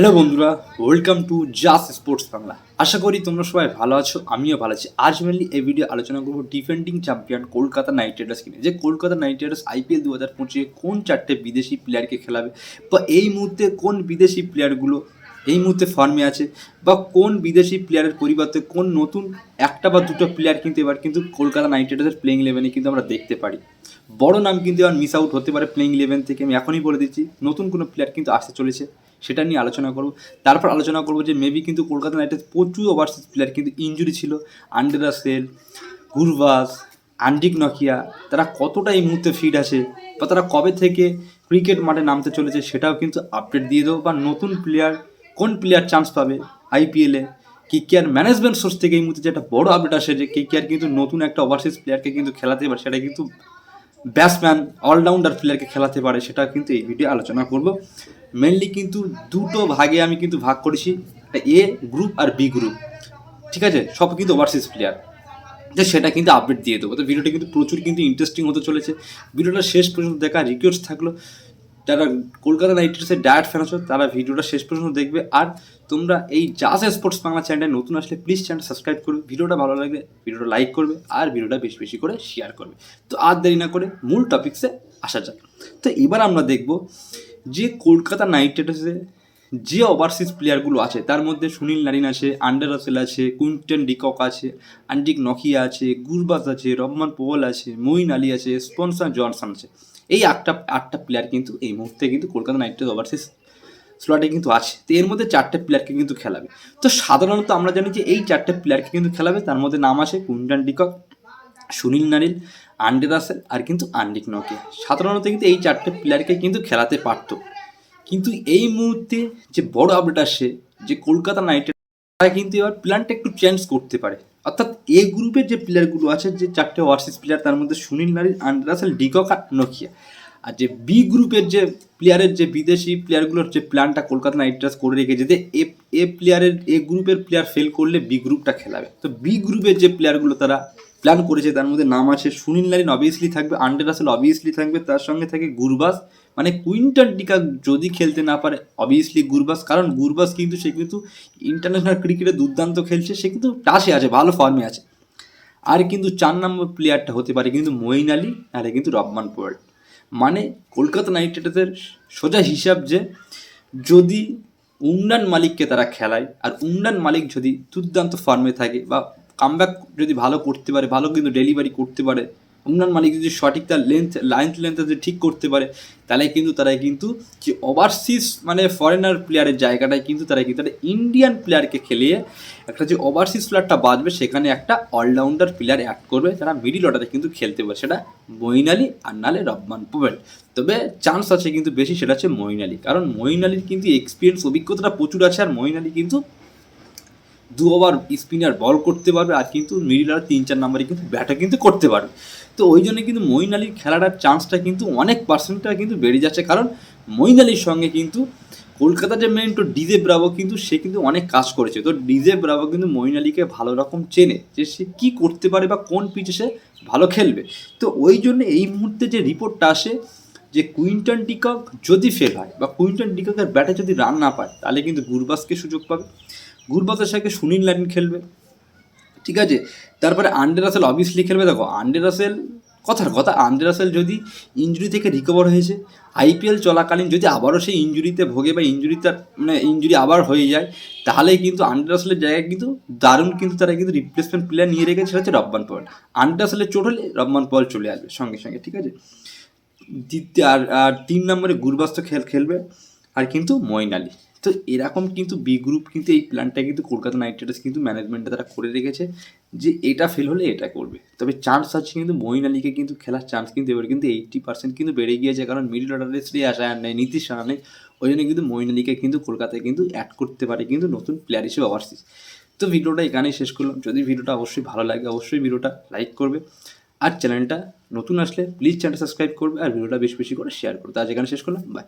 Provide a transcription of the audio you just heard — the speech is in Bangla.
হ্যালো বন্ধুরা ওয়েলকাম টু জাস স্পোর্টস বাংলা আশা করি তোমরা সবাই ভালো আছো, আমিও ভালো আছি। আজ মেনলি এই ভিডিও আলোচনা করব defending champion Kolkata Knight Riders কিনে যে কলকাতা নাইট রাইডার্স আইপিএল দু হাজার পঁচিশে কোন চারটে বিদেশি প্লেয়ারকে খেলাবে বা এই মুহূর্তে কোন বিদেশি প্লেয়ারগুলো এই মুহূর্তে ফর্মে আছে বা কোন বিদেশি প্লেয়ারের পরিবর্তে কোন নতুন একটা বা দুটো প্লেয়ার কিন্তু এবার কিন্তু কলকাতা নাইট রাইডার্সের প্লেইং ইলেভেনে কিন্তু আমরা দেখতে পারি। বড় নাম কিন্তু এবার মিস আউট হতে পারে প্লেইং ইলেভেন থেকে, আমি এখনই বলে দিচ্ছি, নতুন কোনো প্লেয়ার কিন্তু আসতে চলেছে। সেটা নিয়ে আলোচনা করব। তারপর আলোচনা করব যে মেবি কিন্তু কলকাতা নাইট রাইডার্স প্রচুর ওভারসিজ প্লেয়ার কিন্তু ইঞ্জুরি ছিল। আন্ডেরা সেল গুরবাস আন্ডিক নকিয়া তারা কতটা এই মুহূর্তে ফিট আছে বা তারা কবে থেকে ক্রিকেট মাঠে নামতে চলেছে সেটাও কিন্তু আপডেট দিয়ে দেবো। বা নতুন প্লেয়ার কোন প্লেয়ার চান্স পাবে আইপিএলে কে কে আর ম্যানেজমেন্ট সোর্স থেকে এই মুহূর্তে যে একটা বড় আপডেট আসে যে কে কে আর কিন্তু নতুন একটা ওভারসিজ প্লেয়ারকে কিন্তু খেলাতে পারে সেটা কিন্তু ব্যাটসম্যান অলরাউন্ডার প্লেয়ারকে খেলাতে পারে, সেটা কিন্তু এই ভিডিও আলোচনা করব। মেনলি কিন্তু দুটো ভাগে আমি কিন্তু ভাগ করেছি এ গ্রুপ আর বি গ্রুপ ঠিক আছে? সব কিন্তু ওভারসিজ প্লেয়ার যে সেটা কিন্তু আপডেট দিয়ে দেবো। তো ভিডিওটা কিন্তু প্রচুর কিন্তু ইন্টারেস্টিং হতে চলেছে। ভিডিওটা শেষ পর্যন্ত দেখা রিকোয়েস্ট থাকল। যারা কলকাতা নাইট রাইডার্সের ডায়েট ফ্যান আছো, তারা ভিডিওটা শেষ পর্যন্ত দেখবে। আর তোমরা এই জাস স্পোর্টস বাংলা চ্যানেলে নতুন আসলে প্লিজ চ্যানেল সাবস্ক্রাইব করবে। ভিডিওটা ভালো লাগলে ভিডিওটা লাইক করবে আর ভিডিওটা বেশি বেশি করে শেয়ার করবে। তো আর দেরি না করে মূল টপিক্সে আসা যাক। তো এবার আমরা দেখব যে কলকাতা নাইট রাইডার্সের যে ওভারসিজ প্লেয়ারগুলো আছে, তার মধ্যে সুনীল নারিন আছে, আন্ডার রাসেল আছে, কুইন্টন ডিকক আছে আন্ডিক নকিয়া আছে গুরবাস আছে, রহমান পোল আছে, মঈন আলী আছে, স্পন্সার জনসন আছে। এই আটটা আটটা প্লেয়ার কিন্তু এই মুহূর্তে কিন্তু কলকাতা নাইট রাইডার্স ওভারসিজ স্লটে কিন্তু আছে। তো এর মধ্যে চারটে প্লেয়ারকে কিন্তু খেলাবে। তো সাধারণত আমরা জানি যে এই চারটে প্লেয়ারকে কিন্তু খেলাবে। তার মধ্যে নাম আছে Quinton de Kock, Sunil Narine Andre Russell আর কিন্তু আন্ডিক নকে। সাধারণত কিন্তু এই চারটে প্লেয়ারকে কিন্তু খেলাতে পারতো। কিন্তু এই মুহূর্তে যে বড় আপডেট আসছে যে কলকাতা নাইট তারা কিন্তু এবার প্ল্যানটা একটু চেঞ্জ করতে পারে। অর্থাৎ এ গ্রুপের যে প্লেয়ারগুলো আছে, যে চারটে ওয়ার্সিস প্লেয়ার তার মধ্যে সুনীল নারী আন্ডারাসেল ডিকক আর নোকিয়া। আর যে বি গ্রুপের যে প্লেয়ারের যে বিদেশি প্লেয়ারগুলোর যে প্ল্যানটা কলকাতা নাইট রাইডার্স করে রেখেছে যে এ এ প্লেয়ারের এ গ্রুপের প্লেয়ার ফেল করলে বি গ্রুপটা খেলাবে। তো বি গ্রুপের যে প্লেয়ারগুলো তারা প্ল্যান করেছে, তার মধ্যে নাম আছে সুনীল নারিন অবভিয়াসলি থাকবে আন্ডার রাসেল অবভিয়াসলি থাকবে, তার সঙ্গে থাকে গুরবাস মানে কুইন্টন টিকা যদি খেলতে না পারে অবভিয়াসলি গুরবাস, কারণ গুরবাস কিন্তু সে কিন্তু ইন্টারন্যাশনাল ক্রিকেটে দুর্দান্ত খেলছে, সে কিন্তু টাসে আছে, ভালো ফর্মে আছে। আর কিন্তু চার নম্বর প্লেয়ারটা হতে পারে কিন্তু মঈন আলী, আর কিন্তু রহমান পোয়াল। মানে কলকাতা নাইট রাইডার্সের সোজা হিসাব যে, যদি উমরান মালিককে তারা খেলায়, আর উমরান মালিক যদি দুর্দান্ত ফর্মে থাকে, বা কামব্যাক যদি ভালো করতে পারে, ভালো কিন্তু ডেলিভারি করতে পারে উমরান মালিক যদি সঠিক তার লেন্থ লাইন্থ লেন্থ যদি ঠিক করতে পারে, তাহলে কিন্তু তারা কিন্তু যে ওভারসিজ মানে ফরেনার প্লেয়ারের জায়গাটায় কিন্তু তারা কিন্তু একটা ইন্ডিয়ান প্লেয়ারকে খেলিয়ে একটা যে ওভারসিজ প্লেয়ারটা বাঁচবে, সেখানে একটা অলরাউন্ডার প্লেয়ার অ্যাড করবে, যারা মিডিল অর্ডারে কিন্তু খেলতে পারে। সেটা মঈন আলী আর নালে রহমান পোভেল তবে চান্স আছে কিন্তু বেশি, সেটা হচ্ছে মঈন আলী। কারণ মঈন আলীর কিন্তু এক্সপিরিয়েন্স অভিজ্ঞতাটা প্রচুর আছে, আর মঈন আলী কিন্তু দু ওভার স্পিনার বল করতে পারবে আর কিন্তু মিডিল আর তিন, চার নাম্বারে কিন্তু ব্যাটও কিন্তু করতে পারবে। তো ওই জন্য কিন্তু মঈন আলীর খেলাটার চান্সটা কিন্তু অনেক পার্সেন্টটা কিন্তু বেড়ে যাচ্ছে। কারণ মঈন আলীর সঙ্গে কিন্তু কলকাতার যে মেন তো ডিজে ব্রাভো কিন্তু, সে কিন্তু অনেক কাজ করেছে। তো ডিজে ব্রাভো কিন্তু মঈন আলীকে ভালো রকম চেনে যে সে কী করতে পারে বা কোন পিচে সে ভালো খেলবে। তো ওই জন্য এই মুহূর্তে যে রিপোর্টটা আসে যে কুইন্টন ডিকক যদি ফেল হয় বা কুইন্টন ডিককের ব্যাটে যদি রান না পায়, তাহলে কিন্তু গুরবাসকে সুযোগ পাবে। গুরবাসের সাথে সুনীল লাইন খেলবে। ঠিক আছে? তারপরে আন্ডে রাসেল অবভিয়াসলি খেলবে। দেখো আন্ডে রাসেল, কথার কথা আন্ডে রাসেল যদি ইঞ্জুরি থেকে রিকভার হয়েছে আইপিএল চলাকালীন যদি আবারও সেই ইঞ্জুরিতে ভোগে বা ইঞ্জুরিতে মানে ইঞ্জুরি আবার হয়ে যায়, তাহলে কিন্তু আন্ডে রাসেলের জায়গায় কিন্তু দারুণ কিন্তু তারা কিন্তু রিপ্লেসমেন্ট প্লেয়ার নিয়ে রেখেছে, সেটা হচ্ছে রব্বান পল। আন্ডে রাসেলের চোট হলে রব্বান পল চলে আসবে সঙ্গে সঙ্গে, ঠিক আছে? দ্বিতীয়, আর আর তিন নম্বরে গুরবাস তো খেল খেলবে, আর কিন্তু মঈন আলী। তো এরকম কিন্তু বি গ্রুপ কিন্তু এই প্ল্যানটা কিন্তু কলকাতা নাইট রাইডার্স কিন্তু ম্যানেজমেন্টে তারা করে রেখেছে যে এটা ফেল হলে এটা করবে। তবে চান্স আছে কিন্তু মঈন আলীকে কিন্তু খেলার চান্স কিন্তু এবার কিন্তু এইট্টি পার্সেন্ট কিন্তু বেড়ে গিয়েছে, কারণ মিডল অর্ডারে শ্রী আশায় নেই, নীতিশ রানা নেই, ওই জন্য কিন্তু মঈন আলীকে কিন্তু কলকাতায় কিন্তু অ্যাড করতে পারে কিন্তু নতুন প্লেয়ার হিসেবে ওভারসিজ তো ভিডিওটা এখানেই শেষ করলাম। যদি ভিডিওটা অবশ্যই ভালো লাগে, অবশ্যই ভিডিওটা লাইক করবে। আর চ্যানেলটা নতুন আসলে প্লিজ চ্যানেলটা সাবস্ক্রাইব করবে আর ভিডিওটা বেশি বেশি করে শেয়ার করবে। আজ এখানে শেষ করলাম। বাই